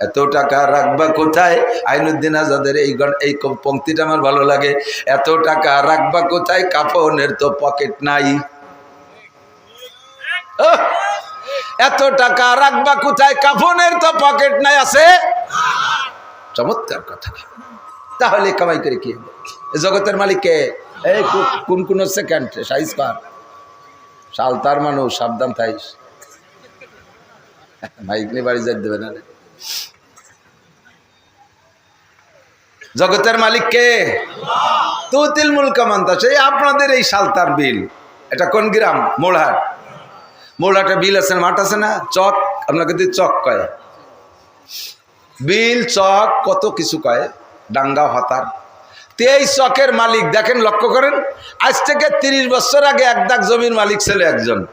এত টাকা রাখবা কোথায়? আইনুদ্দিন আজাদের এই এই পংক্তিটা আমার ভালো লাগে। এত টাকা রাখবা কোথায়? কাফনের তো পকেট নাই! এত টাকা রাখবা কোথায়? কাফনের তো পকেট নাই আছে। চমৎকার কথা। তাহলে কামাই করে কি জগতের মালিককে এই কোন কোন সেকেন্ড সাইজ পার। সালতার মানুষ, সাবধান থাইস। মাইক নিয়ে বাড়ি যাই দেবে না জগতের মালিক কে? তুতিল মুলকা মান্তা সেই আপনাদের এই সালতার বিল। এটা কোন গ্রাম? মোড়হাট মোড়হাটে বিল আছে, মাঠ আছে না? চক, আপনাকে দিয়ে চক কয়। বিল, চক, কত কিছু কয়? ডাঙ্গা, হতার। তেইশ চকের মালিক, দেখেন, লক্ষ্য করেন, আজ থেকে তিরিশ বছর আগে এক দাগ জমির মালিক ছিল একজন।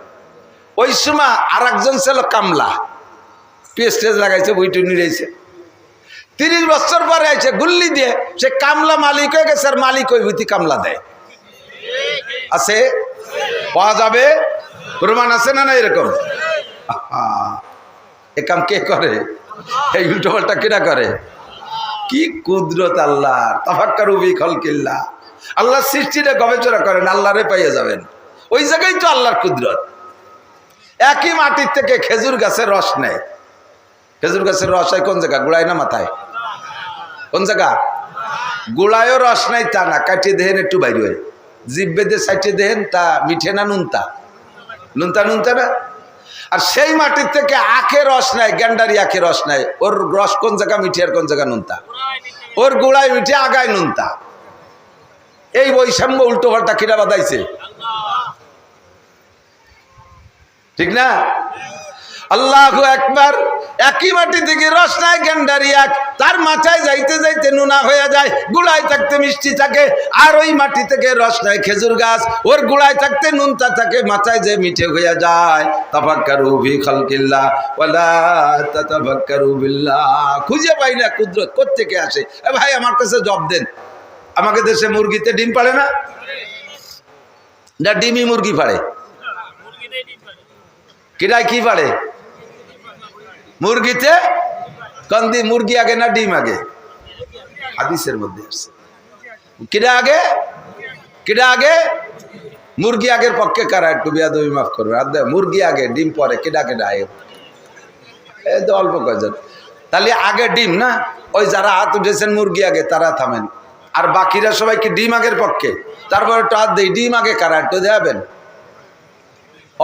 ওই সময় আর একজন ছিল কামলা। পেস্টেজ লাগাইছে বইটু নিড়েছে তিরিশ বছর পরে আইছে, গুল্লি দিয়ে, সে কামলা মালিক হয়ে গেছে, আর মালিক ওই ভূতি কামলা দেয়। আছে? পাওয়া যাবে? প্রমাণ আছে না না এরকম? এ কাম কে করে? এই উল্টো পাল্টা কেনা করে? কি কুদরত আল্লাহ তাফাক্কার উবি খলকিল্লা। আল্লাহ সৃষ্টিটা গবেষণা করেন, আল্লাহরে পাইয়ে যাবেন। ওই জায়গায় তো আল্লাহর কুদরত। একই মাটির থেকে খেজুর গাছের রস নেয়। খেজুর গাছের রস হয় কোন জায়গা গুড়ায় না মাথায়? কোন জায়গা? গুড়ায়ও রস নাই, তা না, কাটিয়ে দেহেন একটু বাইরে হয়। বেঁধে সাইটে দেহেন, তা মিঠে না নুনতা? নুনতা নুনতা না? আর সেই মাটির থেকে আখে রস নেয় গ্যান্ডারি আখে রস নেয় ওর রস কোন জায়গা মিঠে আর কোন জায়গা নুনতা? ওর গোড়ায় মিঠে, আগায় নুনতা। এই বৈষম্য উল্টো পাল্টা কিনা বাদাইছে ঠিক না? আল্লাহ একবার একই মাটি থেকে রস নাই গেন্ডারি এক। তার মাথায় যাইতে যাইতে নুনা হয়ে যায়। গুড়ায় থাকতে মিষ্টি থাকে। আর ওই মাটি থেকে রস নাই খেজুর গাছ। ওর গুড়ায় থাকতে নুনতা থাকে। মাথায় যে মিঠে হয়ে যায়। তাফাক্কারু ভি খালকিল্লাহ ওয়ালা তাতাফাক্কারু বিল্লাহ। খুঁজে পাই না কুদরত কোত্থেকে আসে। এ ভাই আমার কাছে জব দেন। আমাকে দেশে মুরগিতে ডিম পাড়ে না? না ডিমই মুরগি পাড়ে। কিরায় কি পাড়ে? মুরগিতে কন্দি, মুরগি আগে না ডিম আগে? হাদিসের মধ্যে আসছে কিরা আগে? কিরা আগে? মুরগি আগের পক্ষে কারা? একটু বিয়াদবি মাফ করবে আর মুরগি আগে, ডিম পরে, কেডা কেডা আগে? এই তো অল্প কয়জন। তাহলে আগে ডিম না? ওই যারা হাত উঠেছেন মুরগি আগে, তারা থামেন। আর বাকিরা সবাই কি ডিম আগের পক্ষে? তারপরে একটু হাত দেই, ডিম আগে কারা? একটু দেখাবেন।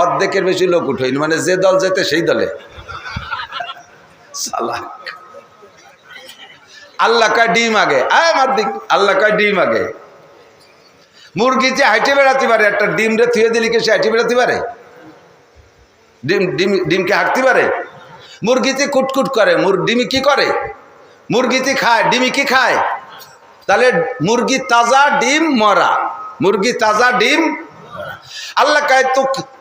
অর্ধেকের বেশি লোক উঠেনি মানে যে দল যেতে সেই দলে। সালাক আল্লাহ ডিম আগে। আয় মাদ্দিক আল্লাহ কয় ডিম আগে। মুরগি যে হাইটে বেড়াতে পারে, একটা ডিম রে থুয়ে দিলি কি সে হাইটে বেড়াতে পারে? ডিম ডিম, ডিমকে হাঁটতে পারে? মুরগিতে কুটকুট করে, মুর ডিমি কি করে? মুরগিতে খায় ডিমি কি খায়? তাহলে মুরগি তাজা ডিম মরা। মুরগি তাজা ডিম আল্লাহ কয়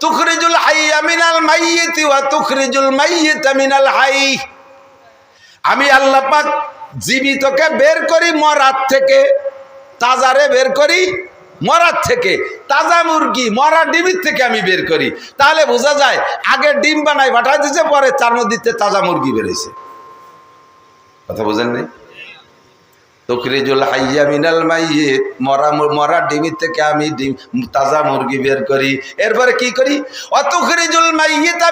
তুখরিজুল হাইয়া মিনাল মাইয়িতি ওয়া তুখরিজুল মাইয়িতা মিনাল হাই। আমি আল্লাহ পাক জীবিতকে বের করি মরার থেকে, তাজারে বের করি মরার থেকে, তাজা মুরগি, মরা ডিমির থেকে আমি বের করি। তাহলে বোঝা যায়, আগে ডিম বানাই পাঠাই দিচ্ছে পরে তার মধ্যে তাজা মুরগি বেরিয়েছে কথা বোঝেন নাই? তকরিজুল হাইয়া মিনাল মরা মরা ডিমির থেকে আমি ডিম, তাজা মুরগি বের করি। এরপরে কি করি? অতকরিজুল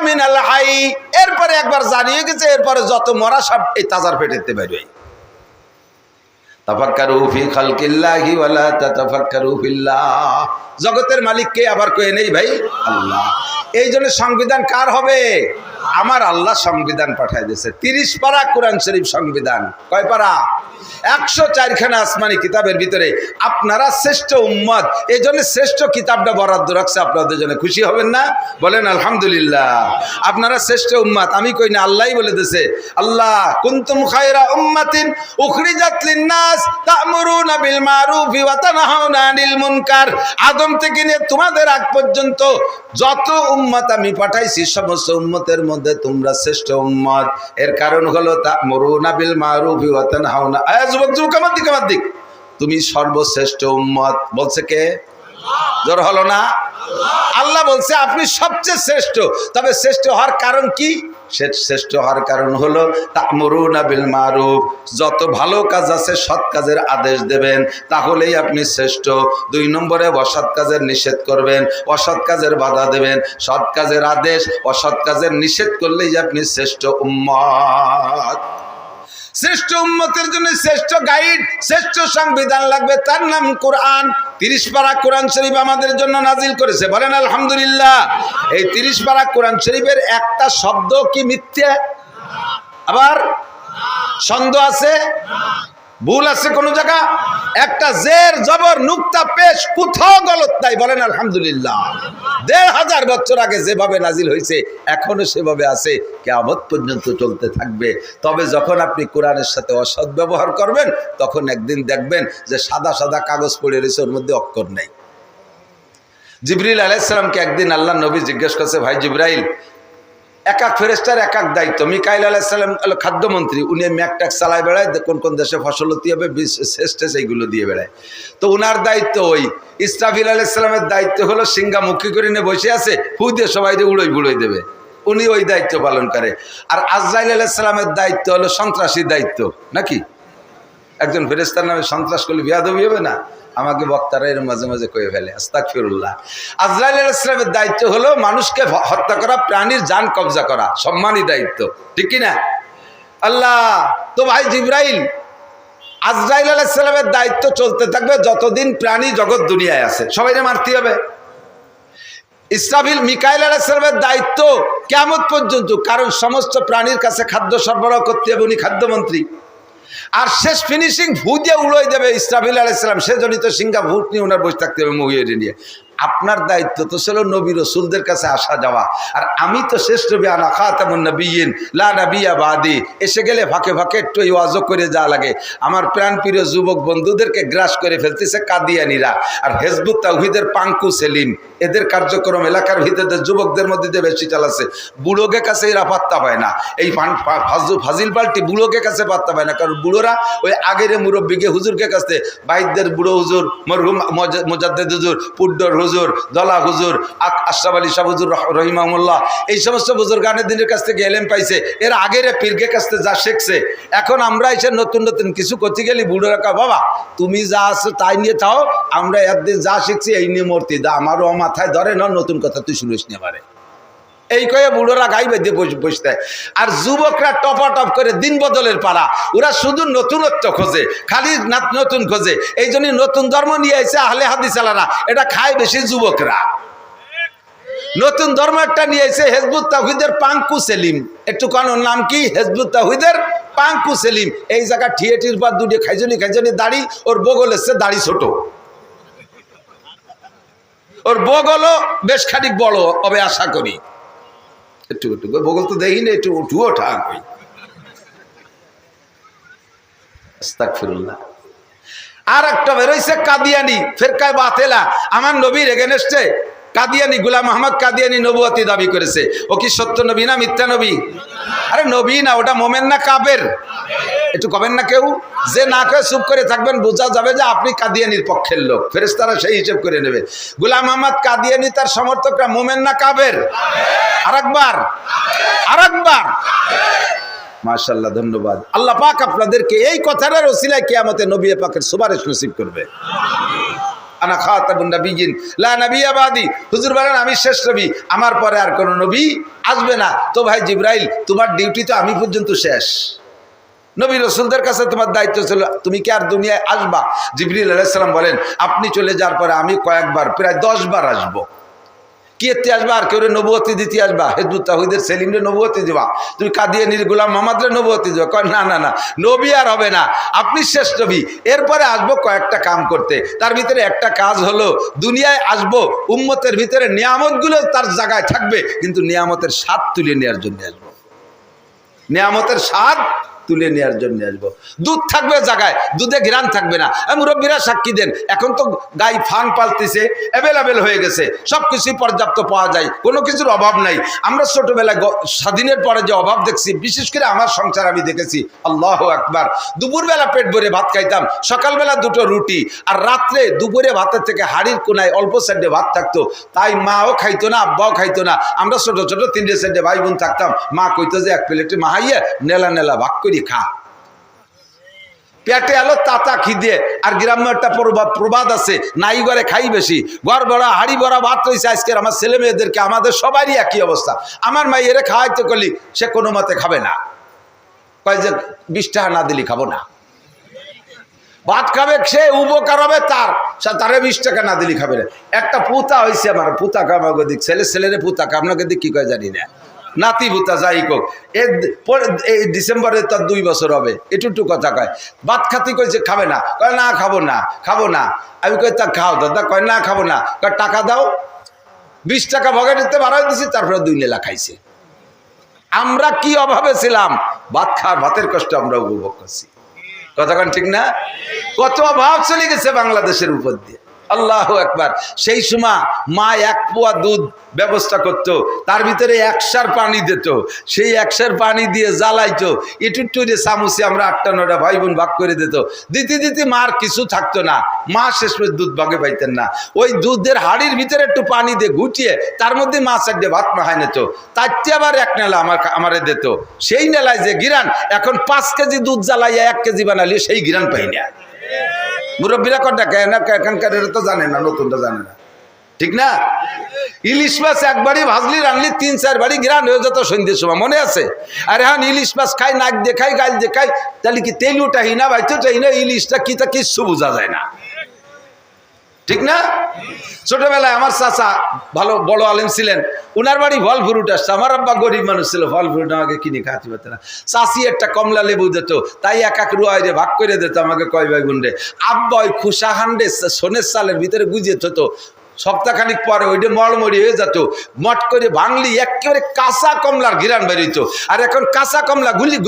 মিনাল হাই। এরপরে একবার জানিয়ে গেছে, এরপরে যত মরা সব এই তাজার পেটেতে বেরোয়। ফি জগতের মালিক কে আবার কয়ে নেই ভাই, আল্লাহ। এই জন্য সংবিধান কার হবে? আমার আল্লাহ সংবিধান পাঠায় দিয়েছে। তিরিশ পারা কোরআন শরীফ সংবিধান। কয় পারা? একশো চারখানা আসমানি কিতাবের ভিতরে আপনারা শ্রেষ্ঠ উম্মত। এই জন্য শ্রেষ্ঠ কিতাবটা বরাদ্দ রাখছে, আপনাদের জন্য খুশি হবেন না? বলেন, আলহামদুলিল্লাহ। আপনারা শ্রেষ্ঠ উম্মত। আমি কই না, আল্লাহই বলে দিছে আল্লাহ, কুন্তুম খায়রা উম্মাতিন উখরিজাত লিন-নাস তা'মুরুনা বিল মারুফি ওয়া তানহাউনা আনিল মুনকার। আদম থেকে নিয়ে তোমাদের আগ পর্যন্ত যত উম্মত আমি পাঠাইছি, সমস্ত উম্মতের মধ্যে তোমরা শ্রেষ্ঠ উম্মত। এর কারণ হলো তা মরুনা বিল মারুফি ওয়াতান হাওনা আয়া যুবক যুবক আমার দিক আমার দিক। তুমি সর্বশ্রেষ্ঠ উম্মত। বলছে কে? জোর হলো না? আল্লাহ বলছে আপনি সবচেয়ে শ্রেষ্ঠ। তবে শ্রেষ্ঠ হওয়ার কারণ কি? শ্রেষ্ঠ হওয়ার কারণ হলো তামরুনা বিল মারুফ। যত ভালো কাজ আছে, সৎ কাজের আদেশ দেবেন, তাহলেই আপনি শ্রেষ্ঠ। দুই নম্বরে অসৎ কাজের নিষেধ করবেন, অসৎ কাজের বাধা দেবেন। সৎ কাজের আদেশ, অসৎ কাজের নিষেধ করলেই আপনি শ্রেষ্ঠ উম্মত। শ্রেষ্ঠ উম্মতের জন্য শ্রেষ্ঠ গাইড, শ্রেষ্ঠ সংবিধান লাগবে, তার নাম কোরআন। তিরিশ পারা কোরআন শরীফ আমাদের জন্য নাজিল করেছে। বলেন, আলহামদুলিল্লাহ। এই তিরিশ পারা কোরআন শরীফের একটা শব্দ কি মিথ্যে? আবার? ছন্দ আছে? ভুল আছে কোন জায়গা? একটা জের, জবর, নুক্তা, পেশ, কোথাও গলত নাই, বলেন আলহামদুলিল্লাহ। দেড় হাজার বছর আগে যেভাবে নাজিল হয়েছে, এখনও সেভাবে আছে কেমত পর্যন্ত চলতে থাকবে। তবে যখন আপনি কোরআনের সাথে অসৎ ব্যবহার করবেন, তখন একদিন দেখবেন যে সাদা সাদা কাগজ পড়ে রয়েছে, ওর মধ্যে অক্ষর নেই। জিবরিল আলাইসালামকে একদিন আল্লাহ নবী জিজ্ঞেস করছে, ভাই জিব্রাইল এক এক ফেরেস্টার এক এক দায়িত্ব। মিকাইল আলাহিসাল্লাম খাদ্যমন্ত্রী, উনি ম্যাক ট্যাক্স চালায় বেড়ায় কোন কোন দেশে ফসল ফসলতি হবে শেষে সেইগুলো দিয়ে বেড়ায়। তো উনার দায়িত্ব ওই। ইসরাফিল আলাইসাল্লামের দায়িত্ব হলো সিঙ্গামুখী করে নিয়ে বসে আছে দিয়ে সবাই উড়োই বুড়োই দেবে। উনি ওই দায়িত্ব পালন করে। আর আজরাইল আলাইসাল্লামের দায়িত্ব হলো সন্ত্রাসীর দায়িত্ব, নাকি? একজন ফেরেস্তার নামে সন্ত্রাস করলে বিয়াদবি হবে না? আমাকে বক্তারা এর মাঝে মাঝে কয়ে ফেলে আস্তাক ফিরুল্লাহ আজরাইল ইসলামের দায়িত্ব হলো মানুষকে হত্যা করা, প্রাণীর যান কবজা করা, সম্মানী দায়িত্ব, ঠিক কি না? আল্লাহ, তো ভাই জিব্রাইল, আজরাইল আলাইসালামের দায়িত্ব চলতে থাকবে যতদিন প্রাণী জগৎ দুনিয়ায় আছে। সবাইকে মারতে হবে। ইসরাফিল মিকাইল আলাইসালামের দায়িত্ব কেমন পর্যন্ত, কারণ সমস্ত প্রাণীর কাছে খাদ্য সরবরাহ করতে হবে, উনি খাদ্যমন্ত্রী। আর শেষ ফিনিশিং ভূ দিয়ে উড়োই দেবে ইসরাফিল আলাইসালাম সে জনিত সিঙ্গা ভূত নিয়ে ওনার বসে থাকতে হবে মহিয়ে নিয়ে। আপনার দায়িত্ব তো ছিল নবী রসুলদের কাছে আসা যাওয়া। আর আমি তো শেষ নবী আনা খাতামুন নবীন লা নবিয়া বাদি। এসে গেলে ফাঁকে ফাঁকে একটু ওয়াজও করে যা লাগে। আমার প্রাণপ্রিয় যুবক বন্ধুদেরকে গ্রাস করে ফেলতেছে কাদিয়ানিরা। আর হেজবুত তাহিদের পাঙ্কু সেলিম, এদের কার্যক্রম এলাকার ভিতরে যুবকদের মধ্যে দিয়ে বেশি চালাচ্ছে। বুড়োকে কাছে এরা পাত্তা পায় না। এই ফাজু- ফাজিল পাল্টি বুড়োকে কাছে পাত্তা পায় না। কারণ বুড়োরা ওই আগের মুরব্বীকে হুজুরকে কাছে বাইদদের বুড়ো হুজুর, মরহুম, মজ- মোজাদ্দেদ হুজুর, পুড্ডর হুজুর, দলা হুজুর আশরাফ আলী শাহ হুজুর, রহ- রহিমাহুল্লাহ। এই সমস্ত বুজুর গানের দিনের কাছ থেকে এলেম পাইছে। এর আগের পীরকে কাছ যা শিখছে। এখন আমরা এসে নতুন নতুন কিছু করতে গেলি বুড়োরা কা বাবা, তুমি যা আছো তাই নিয়ে থাও, আমরা একদিন যা শিখছি এই নিয়ে মূর্তি দা। আমারও মাথায় ধরে না নতুন কথা তুই শুনিস নি পারে এই কয়ে বুড়োরা গাই বেঁধে বসতে। আর যুবকরা টপা টপ করে দিন বদলের পাড়া। ওরা শুধু নতুনত্ব খোঁজে, খালি নতুন খোঁজে। এই জন্য নতুন ধর্ম নিয়ে এসে আহলে হাদিস আলারা। এটা খায় বেশি যুবকরা। নতুন ধর্ম একটা নিয়ে এসে হেজবুত তাহিদের পাঙ্কু সেলিম। একটু কোন নাম কি? হেজবুত তাহিদের পাঙ্কু সেলিম। এই জায়গা ঠিয়েটির পর দুটি খাইজনি খাইজনি দাড়ি, ওর বগল এসছে দাড়ি ছোট। ওর বগলও বেশ খানিক বড় হবে আশা করি। একটু একটু বগল তো দেখি না একটু উঠুও ঠাক হই। আস্তাগফিরুল্লাহ। আর একটা বেরোইছে কাদিয়ানি, ফেরকায় বাতেলা। আমার নবীর এগেনেস্টে কাদিয়ানি গুলাম আহমদ কাদিয়ানি নবুয়াতি দাবি করেছে। ও কি সত্য নবী না মিথ্যা নবী? আরে নবী না, ওটা মোমেন না কাবের? একটু কবেন না কেউ? যে না করে চুপ করে থাকবেন, বোঝা যাবে যে আপনি কাদিয়ানির পক্ষের লোক। ফেরেস্তারা সেই হিসেব করে নেবে। গুলাম মোহাম্মদ কাদিয়ানি তার সমর্থকরা মোমেন না কাবের আরেকবার। আরেকবার। মাশাল্লাহ ধন্যবাদ। আল্লাহ পাক আপনাদেরকে এই কথাটার ওসিলায় কিয়ামতে নবী পাকের সুপারিশ নসিব করবে। আনা লা আমি শেষ নবী। আমার পরে আর কোনো নবী আসবে না। তো ভাই জিব্রাইল, তোমার ডিউটি তো আমি পর্যন্ত শেষ। নবী রসুলদের কাছে তোমার দায়িত্ব ছিল, তুমি কি আর দুনিয়ায় আসবা? জিবরিল আলাইসালাম বলেন, আপনি চলে যাওয়ার পরে আমি কয়েকবার, প্রায় দশ বার আসব। কি এতে আসবা? আর কেউ নবুয়তি দিতে আসবা? হেদবুত তাহিদের সেলিমরে নবুয়তি দিবা তুমি কাদিয়ে নির গুলাম মোহাম্মদরে নবুয়তি দিবা কয়, না না না, নবী আর হবে না, আপনি শেষ নবী। এরপরে আসব কয়েকটা কাম করতে। তার ভিতরে একটা কাজ হলো, দুনিয়ায় আসব, উম্মতের ভিতরে নিয়ামতগুলো তার জায়গায় থাকবে, কিন্তু নিয়ামতের স্বাদ তুলে নেওয়ার জন্য আসব। নিয়ামতের স্বাদ তুলে নেওয়ার জন্য আসব। দুধ থাকবে জায়গায়, দুধে ঘিরান থাকবে না। মুরব্বীরা সাক্ষী দেন, এখন তো গাই ফান পালতেছে অ্যাভেলেবেল হয়ে গেছে সব কিছুই পর্যাপ্ত পাওয়া যায়, কোনো কিছুর অভাব নাই। আমরা ছোটবেলায় স্বাধীনের পরে যে অভাব দেখছি, বিশেষ করে আমার সংসার আমি দেখেছি, আল্লাহ একবার দুপুরবেলা পেট ভরে ভাত খাইতাম, সকালবেলা দুটো রুটি, আর রাত্রে দুপুরে ভাতের থেকে হাড়ির কোনায় অল্প সাইডে ভাত থাকতো। তাই মাও খাইতো না, আব্বাও খাইতো না। আমরা ছোট ছোট তিনটে সাইডে ভাই বোন থাকতাম, মা কইতো যে, এক প্লেটে মাহাইয়ে, নেলা নেলা ভাগ করি। খা পেটে এলো তাতা খিদে, আর গ্রাম্য একটা প্রবাদ আছে, নাই ঘরে খাই বেশি। ঘর ভরা, হাড়ি ভরা, ভাত রয়েছে আজকের। আমার ছেলে মেয়েদেরকে, আমাদের সবারই একই অবস্থা। আমার মাইয়েরে খাওয়াইতে করলি সে কোনো মতে খাবে না। কয় যে, বিশ টাকা না দিলি খাব না। ভাত খাবে, সে উপকার হবে তার। তারে বিশ টাকা না দিলি খাবে না। একটা পুতা হয়েছে আমার, পুতা কামাগো দিক। ছেলে, ছেলেরে পুতা আপনাকে দিক কি কয় জানি না। নাতি ভুতা যাই কোক এই ডিসেম্বরে তার দুই বছর হবে। এটুকু কথা কয়। ভাত খাতি কইছে, খাবে না। কয়, না, খাব না খাব না। আমি কই, তা খাও দাদা। কয়, না, খাব না। কয়, টাকা দাও। বিশ টাকা ভগে দিতে বাড়াই দিছি, তারপরে দুই লেলা খাইছে। আমরা কি অভাবে ছিলাম? ভাত খাওয়ার ভাতের কষ্ট আমরা উপভোগ করছি। কথা কতক্ষণ ঠিক না? কত অভাব চলে গেছে বাংলাদেশের উপর দিয়ে। আল্লাহ একবার সেই সময় মা এক পোয়া দুধ ব্যবস্থা করত, তার ভিতরে একসার পানি দিত। সেই একসার পানি দিয়ে জ্বালাইতো। এটুটু যে চামচে আমরা আটটা নটা ভাই বোন ভাগ করে দিত। দিতে দিতে মার কিছু থাকতো না। মা শেষ পর্যন্ত দুধ ভাগে পাইতেন না। ওই দুধের হাড়ির ভিতরে একটু পানি দিয়ে ঘুটিয়ে, তার মধ্যে মা চারটে ভাত মাহাই নিত। তারটি আবার এক নেলা আমার আমারে দিত। সেই নেলায় যে গিরান, এখন পাঁচ কেজি দুধ জ্বালাইয়া এক কেজি বানালি সেই গিরান পাই না। মুরব্বীরা কটা কেন না এখানকার এটা তো জানে না নতুনটা জানে না। ঠিক না? ইলিশ মাছ একবারই ভাজলি রানলি তিন, চার বাড়ি গ্রান হয়ে যেত সন্ধ্যের সময়, মনে আছে? আর এখন ইলিশ মাছ খাই, নাক দেখাই, গাল দেখাই, তাহলে কি তেল উঠাই না ভাই না? ইলিশটা কি তা কিচ্ছু বোঝা যায় না। ঠিক না? ছোটবেলায় আমার চাচা ভালো, বড় আলেম ছিলেন। উনার বাড়ি ফল ফ্রুট আসছে। আমার আব্বা গরিব মানুষ ছিল ফল ফ্রুট আমাকে কিনে খাওয়াতে পারত না। চাষি একটা কমলা লেবু দিত, তাই এক এক রুয়াই রে ভাগ করে দিত আমাকে কয় ভাই গুন্ডে আব্বা ওই খুশা হান্ডে সোনের সালের ভিতরে গুজিয়ে থতো সপ্তাহখানিক পরে ওইটা মড়মড়ি হয়ে যেত। মট করে ভাঙলি, একেবারে কাঁচা কমলার ঘিরান বেরিত আর এখন কাঁচা কমলা গুলি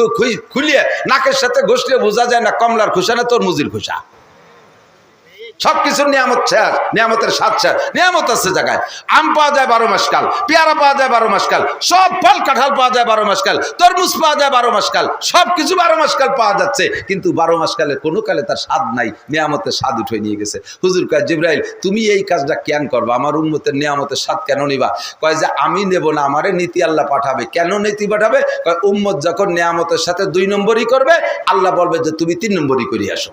খুলিয়ে নাকের সাথে ঘষলে বোঝা যায় না, কমলার খুশা না তোর মুজির খুশা। সব কিছুর নিয়ামত শেষ, নিয়ামতের স্বাদ শেষ। নিয়ামত আছে জায়গায়। আম পাওয়া যায় বারো মাস কাল পেয়ারা পাওয়া যায় বারো মাস কাল সব ফল কাঁঠাল পাওয়া যায় বারো মাস কাল তরমুজ পাওয়া যায় বারো মাস কাল সব কিছু বারো মাস কাল পাওয়া যাচ্ছে। কিন্তু বারো মাস কালে কোনো কালে তার স্বাদ নাই, নিয়ামতের স্বাদ উঠে নিয়ে গেছে। হুজুর কয়, জিব্রাইল, তুমি এই কাজটা কেন করবা? আমার উন্মতের নিয়ামতের স্বাদ কেন নিবা? কয় যে, আমি নেব না, আমারে নীতি আল্লাহ পাঠাবে। কেন নীতি পাঠাবে? কয়, উম্মত যখন নিয়ামতের সাথে দুই নম্বরই করবে, আল্লাহ বলবে যে, তুমি তিন নম্বরই করে আসো।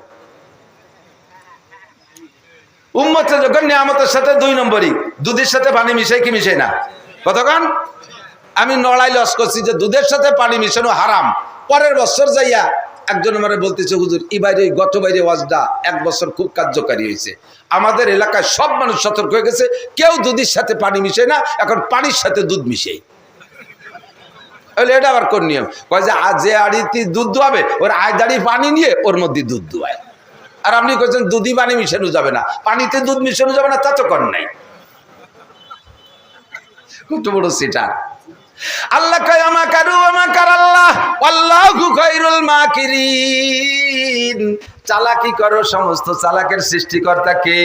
উম্মতে যখন নিয়ামতের সাথে দুই নম্বরই, দুধের সাথে পানি মিশাই কি মিশাই না? কতক্ষণ আমি নড়াই লস করছি যে দুধের সাথে পানি মিশানো হারাম। পরের বছর যাইয়া একজন আমার বলতেছে, হুজুর বাইরে গত বাইরে ওয়াজটা এক বছর খুব কার্যকারী হয়েছে। আমাদের এলাকায় সব মানুষ সতর্ক হয়ে গেছে, কেউ দুধের সাথে পানি মিশে না, এখন পানির সাথে দুধ মিশে এটা আবার কোন নিয়ম? কয় যে আজ যে আড়িতে দুধ দোয়াবে ওর আয় দাঁড়িয়ে পানি নিয়ে ওর মধ্যে দুধ দোয়ায় আর আপনি করছেন দুধই পানি মিশানো যাবে না। পানিতে দুধ মিশানো যাবে না, তা তো কর নাই। কত বড় সেটা। আল্লাহ কয়, আমা কারু, আমা কার আল্লাহ? আল্লাহু খায়রুল মাকিরিন। চালাকি করো সমস্ত চালাকের সৃষ্টিকর্তাকে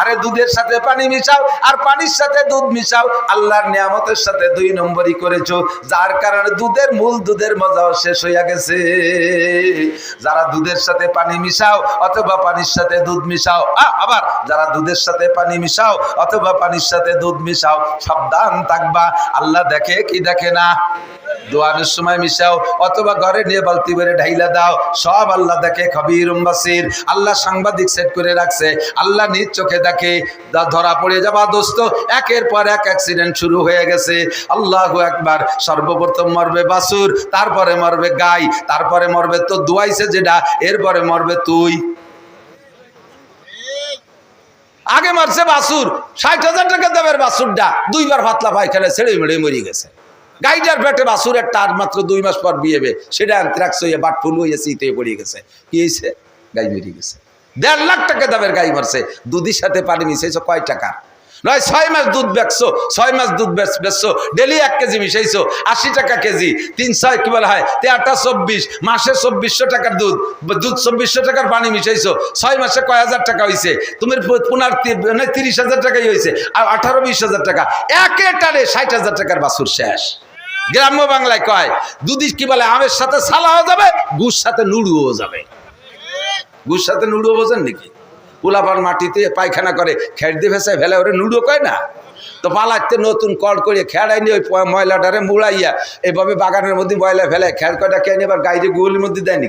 আরে দুধের সাথে পানি মিশাও আর পানির সাথে দুধ মিশাও, আল্লাহর নিয়ামতের সাথে দুই নম্বরই করেছ, যার কারণে দুধের মূল দুধের মজাও শেষ হইয়া গেছে। যারা দুধের সাথে পানি মিশাও অথবা পানির সাথে দুধ মিশাও আবার যারা দুধের সাথে পানি মিশাও অথবা পানির সাথে দুধ মিশাও, সাবধান থাকবা, আল্লাহ দেখে কি দেখে না? দোয়ানের সময় মিশাও, অথবা ঘরে নিয়ে বালতি বেড়ে ঢাইলা দাও, সব আল্লাহ দেখে খবির বাসির আল্লাহ সাংবাদিক সেট করে রাখছে, আল্লাহ নিজ চোখে দেখে ধরা পড়ে যাবা দোস্ত, একের পর এক অ্যাক্সিডেন্ট শুরু হয়ে গেছে। আল্লাহ একবার সর্বপ্রথম মরবে বাসুর, তারপরে মরবে গাই, তারপরে মরবে তো দুয়াইছে যেটা, এরপরে মরবে তুই। আগে মারছে বাসুর, ষাট হাজার টাকা দামের বাসুরটা, দুইবার ভাতলা পায়খানা ছেড়ে মেড়ে মরে গেছে। গাইডার পেটে বাসুরের টার মাত্র দুই মাস পর বিয়েবে সেটা অ্যান্থ্রাক্স হয়ে বাট ফুল হয়ে শীতে পড়ে গেছে। কি হয়েছে? গাই মরে গেছে। দেড় লাখ টাকা দামের গাই মারছে। দুধের সাথে পানি মিশাইছে কয় টাকা? নয়, ছয় মাস দুধ বেচছো, ছয় মাস দুধ বেচ- বেচছো, ডেলি এক কেজি মিশাইছো, আশি টাকা কেজি, তিন ছয় কি বলা হয়? তেরোটা চব্বিশ, মাসে চব্বিশশো টাকার দুধ দুধ চব্বিশশো টাকার পানি মিশাইছো, ছয় মাসে কয় হাজার টাকা হয়েছে তুমি পুনার মানে তিরিশ হাজার টাকাই হয়েছে আর আঠারো, বিশ হাজার টাকা। একে টানে ষাট হাজার টাকার বাছুর শেষ। গ্রাম্য বাংলায় কয় দুদিস কি বলে, আমের সাথে সালাও যাবে, গুড় সাথে নুড়ুও যাবে। গুড় সাথে নুড়ুও বোঝেন নাকি? পোলাপান মাটিতে পায়খানা করে, খেট দিয়ে ভেসে ফেলে, ওরে নুড়ো কয় না? তো পালাতে নতুন কল করে খেড়াই নিয়ে ওই ময়লাটারে মুড়াইয়া, এভাবে বাগানের মধ্যে ময়লা ফেলে খেড় কয়টা কে নিয়ে এবার গাইরে গুগলের মধ্যে দেয়নি